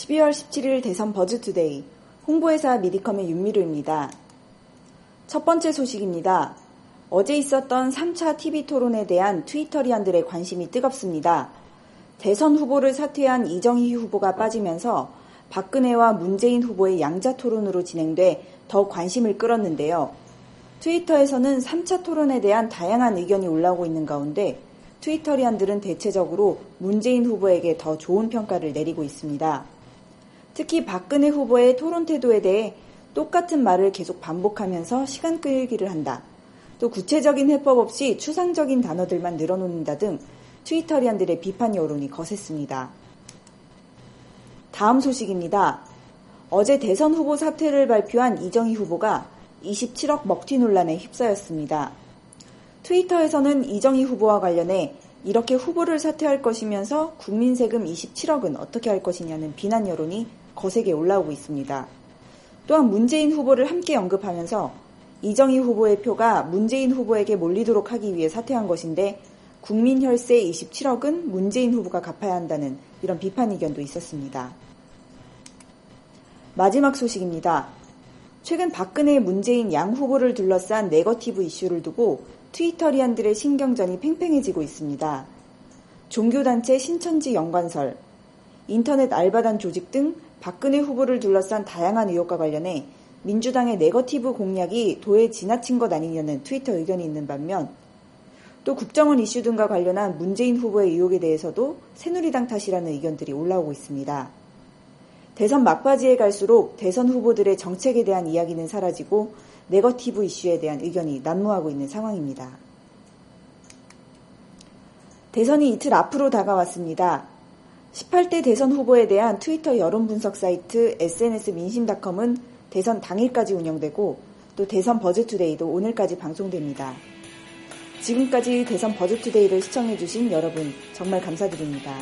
12월 17일 대선 버즈투데이 홍보회사 미디컴의 윤미르입니다. 첫 번째 소식입니다. 어제 있었던 3차 TV 토론에 대한 트위터리안들의 관심이 뜨겁습니다. 대선 후보를 사퇴한 이정희 후보가 빠지면서 박근혜와 문재인 후보의 양자 토론으로 진행돼 더 관심을 끌었는데요. 트위터에서는 3차 토론에 대한 다양한 의견이 올라오고 있는 가운데 트위터리안들은 대체적으로 문재인 후보에게 더 좋은 평가를 내리고 있습니다. 특히 박근혜 후보의 토론 태도에 대해 똑같은 말을 계속 반복하면서 시간 끌기를 한다. 또 구체적인 해법 없이 추상적인 단어들만 늘어놓는다 등 트위터리안들의 비판 여론이 거셌습니다. 다음 소식입니다. 어제 대선 후보 사퇴를 발표한 이정희 후보가 27억 먹튀 논란에 휩싸였습니다. 트위터에서는 이정희 후보와 관련해 이렇게 후보를 사퇴할 것이면서 국민 세금 27억은 어떻게 할 것이냐는 비난 여론이 거세게 올라오고 있습니다. 또한 문재인 후보를 함께 언급하면서 이정희 후보의 표가 문재인 후보에게 몰리도록 하기 위해 사퇴한 것인데 국민 혈세 27억은 문재인 후보가 갚아야 한다는 이런 비판 의견도 있었습니다. 마지막 소식입니다. 최근 박근혜 문재인 양 후보를 둘러싼 네거티브 이슈를 두고 트위터리안들의 신경전이 팽팽해지고 있습니다. 종교단체 신천지 연관설, 인터넷 알바단 조직 등 박근혜 후보를 둘러싼 다양한 의혹과 관련해 민주당의 네거티브 공약이 도에 지나친 것 아니냐는 트위터 의견이 있는 반면 또 국정원 이슈 등과 관련한 문재인 후보의 의혹에 대해서도 새누리당 탓이라는 의견들이 올라오고 있습니다. 대선 막바지에 갈수록 대선 후보들의 정책에 대한 이야기는 사라지고 네거티브 이슈에 대한 의견이 난무하고 있는 상황입니다. 대선이 이틀 앞으로 다가왔습니다. 18대 대선 후보에 대한 트위터 여론 분석 사이트 SNS 민심닷컴은 대선 당일까지 운영되고 또 대선 버즈투데이도 오늘까지 방송됩니다. 지금까지 대선 버즈투데이를 시청해주신 여러분 정말 감사드립니다.